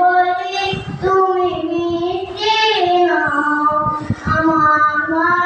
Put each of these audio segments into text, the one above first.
বলি তুমি নিজে নাও। আমার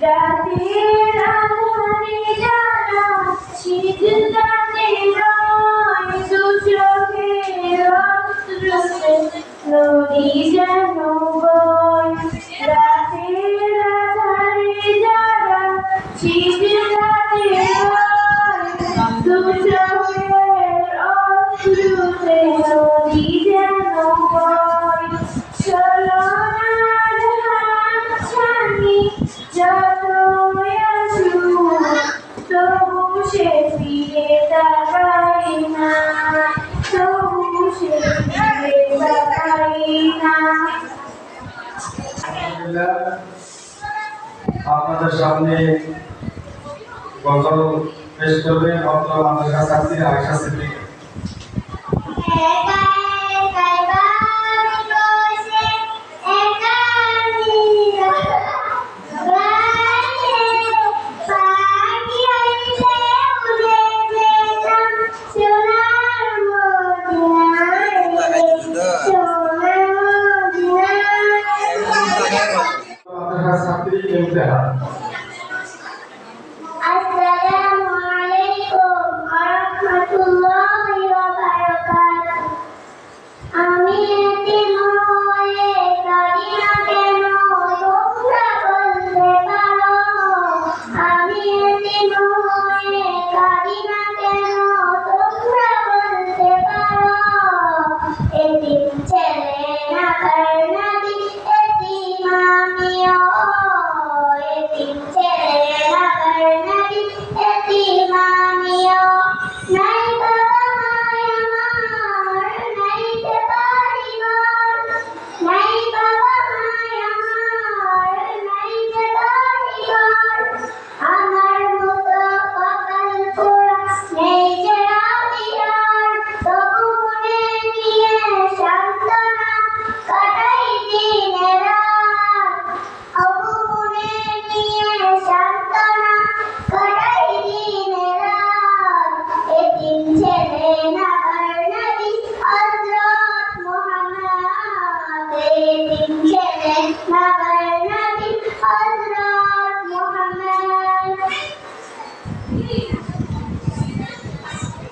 No, these are no. তবু সে ফিরে তাকাই না তবু সে আপনাদের সামনে গজল পেশ করবে আপনার আমাদের কাছে আশা সিদ্দিক।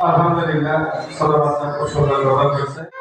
আলহামদুলিল্লাহ সলাবাদ করছে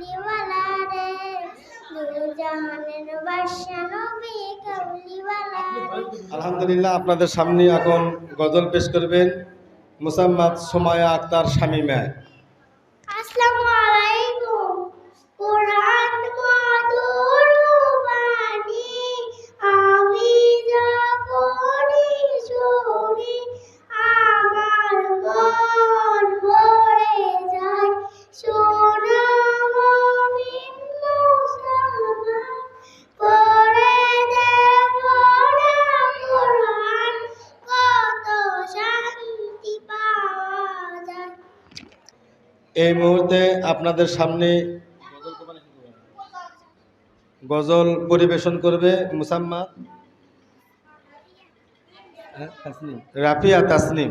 কাউলিওয়ালা রে দুজাহানের আলহামদুলিল্লাহ আপনাদের সামনে এখন গজল পেশ করবেন মুসাম্মদ সোমায়া আক্তার স্বামী শামীমা আসসালামু আলাইকুম কোরআন এই মুহূর্তে আপনাদের সামনে গজল পরিবেশন করবে মুসাম্মা হ্যাঁ, রাফিয়া তাসনিম।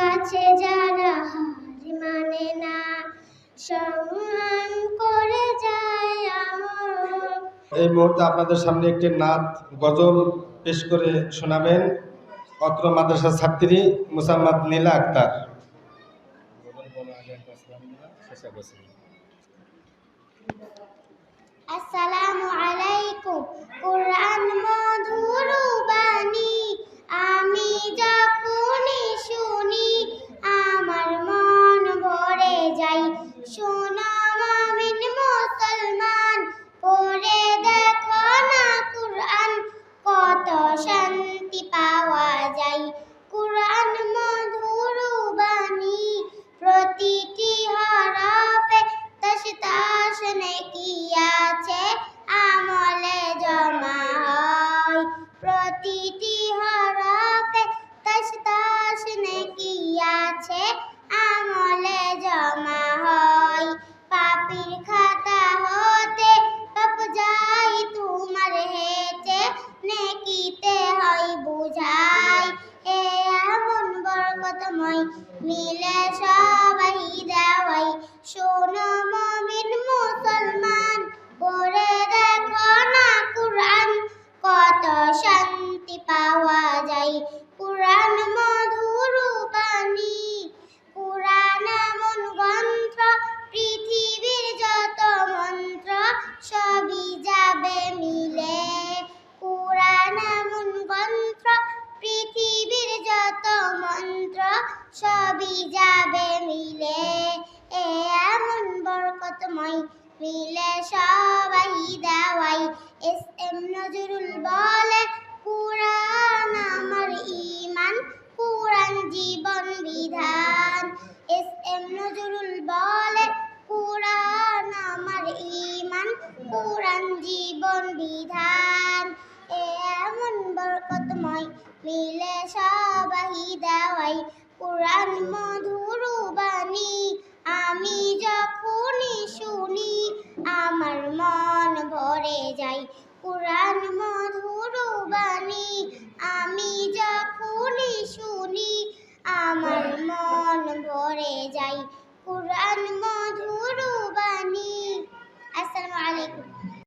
কাছে যারা হার মানে না সম্মান করে যায় এই মুহূর্তে আপনাদের সামনে একটি নাচ গজল পেশ করে শোনাবেন অত্র মাদ্রাসার ছাত্রী মুসাম্মদ নীলা আক্তার। আসসালামু আলাইকুম কুরআন মধুর বাণী। নজরুল বলে আমার ঈমান, কুরআন জীবন বিধান। এস এম নজরুল বলে, কুরআন আমার ঈমান, কুরআন জীবন বিধান। এমন বরকতময় মিলে সবাই দেওয়াই কুরআন মধুর